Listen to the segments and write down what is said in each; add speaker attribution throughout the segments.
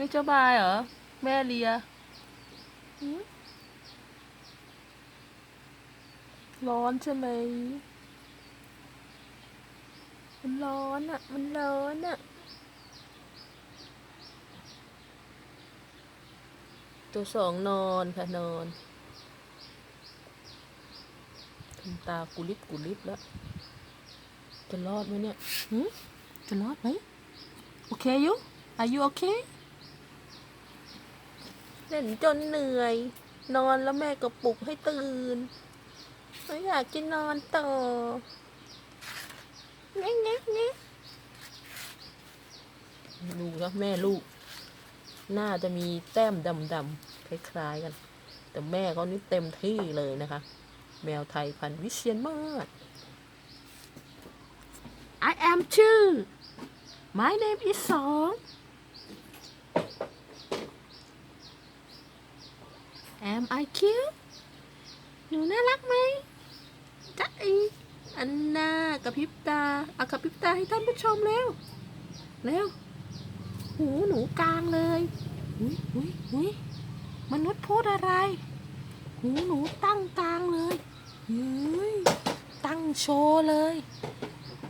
Speaker 1: ไม่สบายเหรอ แม่เลียหืมร้อนใช่ไหม มันร้อนอะ มันร้อนอะ ตัวสองนอนค่ะนอนทำตากุลิบกุลิบแล้ว จะรอดไหมเนี่ยหืมจะรอดไหม โอเคอยูอายุโอ เล่นจนเหนื่อย นอนแล้วแม่ก็ปลุกให้ตื่นไม่อยากจะนอนต่อแงะแงะแงะลูครับแม่ลูก น่าจะมีแต้มดำๆคล้ายๆกัน แต่แม่เขานี่เต็มที่เลยนะคะ แมวไทยพันวิเชียนมาก I am ชื่อ My name is สอง Am I cute หนูน่ารักไหมจ๊ะอีอันนากระพริบตาเอากระพริบตาให้ท่านผู้ชมเร็ว เร็ว หูหนูกลางเลยหุยหุยหุยมนุษย์พูดอะไร หูหนูตั้งกลางเลยเฮ้ยตั้งโชว์เลย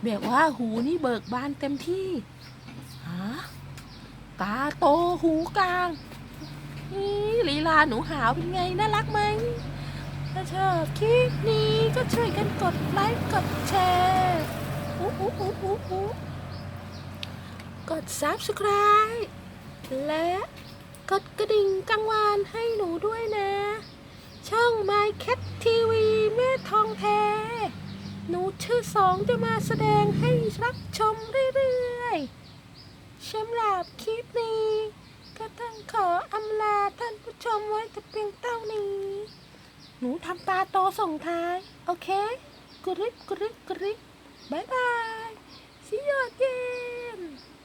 Speaker 1: แบบว่าหูนี่เบิกบานเต็มที่ฮะตาโตหูกลาง นี่ลีลาหนูหาวเป็นไง น่ารักไหม ถ้าชอบคลิปนี้ก็ช่วยกันกดไลค์กดแชร์อู้อู้อู้อู้อู้กด subscribe และกดกระดิ่งกังวานให้หนูด้วยนะ ช่อง My Cat TV แม่ทองแท้หนูชื่อสองจะมาแสดงให้รับชมเรื่อยๆสำหรับคลิปนี้ จะเป็นเต้านี้ หนูทำตาโตส่งท้าย โอเคกริบกริบกริบบายบาย see you ค